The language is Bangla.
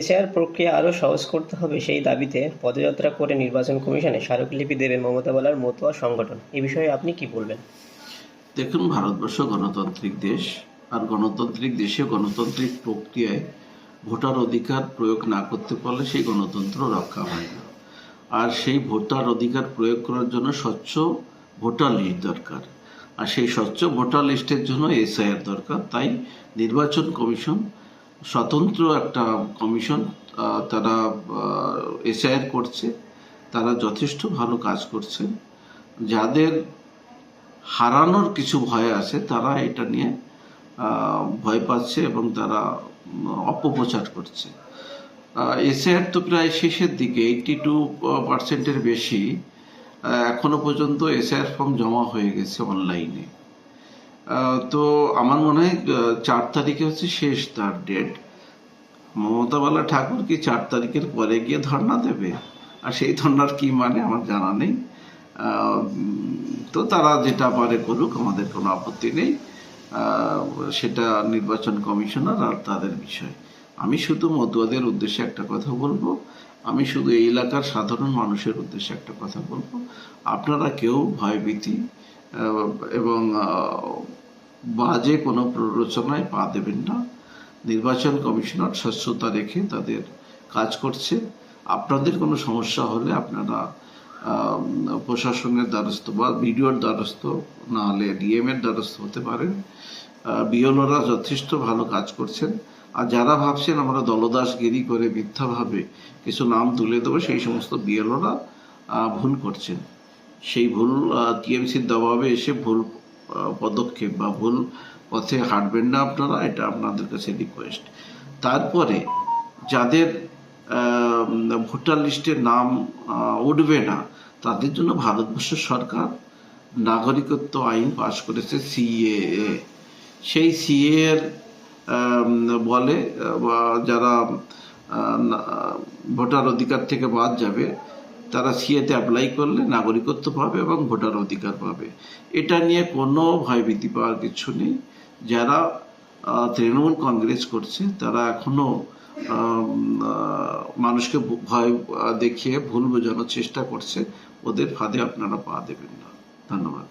এশিয়ার প্রক্রিয়া আরও সহজ করতে হবে সেই দাবিতে পদযাত্রা করে নির্বাচন কমিশনে স্মারকলিপি দেবে মমতা বলার মতুয়া সংগঠন। এ বিষয়ে আপনি কি বলবেন? দেখুন, ভারতবর্ষ গণতান্ত্রিক দেশ আর গণতান্ত্রিক দেশে গণতান্ত্রিক প্রক্রিয়ায় ভোটার অধিকার প্রয়োগ না করতে পারলে সেই গণতন্ত্র রক্ষা হয় না। আর সেই ভোটার অধিকার প্রয়োগ করার জন্য স্বচ্ছ ভোটার লিস্ট দরকার। আর সেই স্বচ্ছ ভোটার লিস্টের জন্য এসআইআর দরকার। তাই নির্বাচন কমিশন স্বতন্ত্র একটা কমিশন তারা এসআইআর করছে, তারা যথেষ্ট ভালো কাজ করছেন যাদের হারানোর কিছু ভয় আছে, তারা এটা নিয়ে ভয় পাচ্ছে এবং তারা অপপ্রচার করছে। এসআর তো প্রায় শেষের দিকে, এইটটি টু পার্সেন্টের বেশি এখনও পর্যন্ত এসআর ফর্ম জমা হয়ে গেছে অনলাইনে। তো আমার মনে হয় চার তারিখে হচ্ছে শেষ তার ডেট মমতা বালা ঠাকুর কি চার তারিখের পরে গিয়ে ধর্ণা দেবে? আর সেই ধর্ণার কি মানে আমার জানা নেই। তো তারা যেটা পারে করুক, আমাদের কোনো আপত্তি নেই। সেটা নির্বাচন কমিশনার আর তাদের বিষয়। আমি শুধু মতুয়াদের উদ্দেশ্যে একটা কথা বলব। আমি শুধু এই এলাকার সাধারণ মানুষের উদ্দেশ্যে একটা কথা বলব। আপনারা কেউ ভয়ভীতি এবং বাজে কোনো প্ররোচনায় পা দেবেন না। নির্বাচন কমিশনার স্বচ্ছতা রেখে তাদের কাজ করছে। আপনাদের কোনো সমস্যা হলে আপনারা প্রশাসনের দ্বারস্থ বা বিডিওর দ্বারস্থ না হলে ডিএম এর দ্বারস্থ হতে পারেন। বিএলওরা যথেষ্ট ভালো কাজ করছেন। আর যারা ভাবছেন আমরা দলদাসগিরি করে মিথ্যাভাবে কিছু নাম তুলে দেবো, সেই সমস্ত বিএলওরা ভুল করছেন। সেই ভুল টিএমসির দবাবে এসে ভুল পদক্ষেপ বা ভুল পথে হাঁটবেন না আপনারা, এটা আপনাদের কাছে রিকোয়েস্ট তারপরে যাদের ভোটার লিস্টে নাম উঠবে না, তাদের জন্য ভারতবর্ষ সরকার নাগরিকত্ব আইন পাশ করেছে সিএএ সেই সিএ এর বলে বা যারা ভোটার অধিকার থেকে বাদ যাবে তারা সিএতে অ্যাপ্লাই করলে নাগরিকত্ব পাবে এবং ভোটার অধিকার পাবে। এটা নিয়ে কোনো ভয়ভীতি পাওয়ার কিছু নেই। যারা তৃণমূল কংগ্রেস করছে, তারা এখনও মানুষকে ভয় দেখিয়ে ভুল বোঝানোর চেষ্টা করছে। ওদের ফাঁদে আপনারা পা দেবেন না। ধন্যবাদ।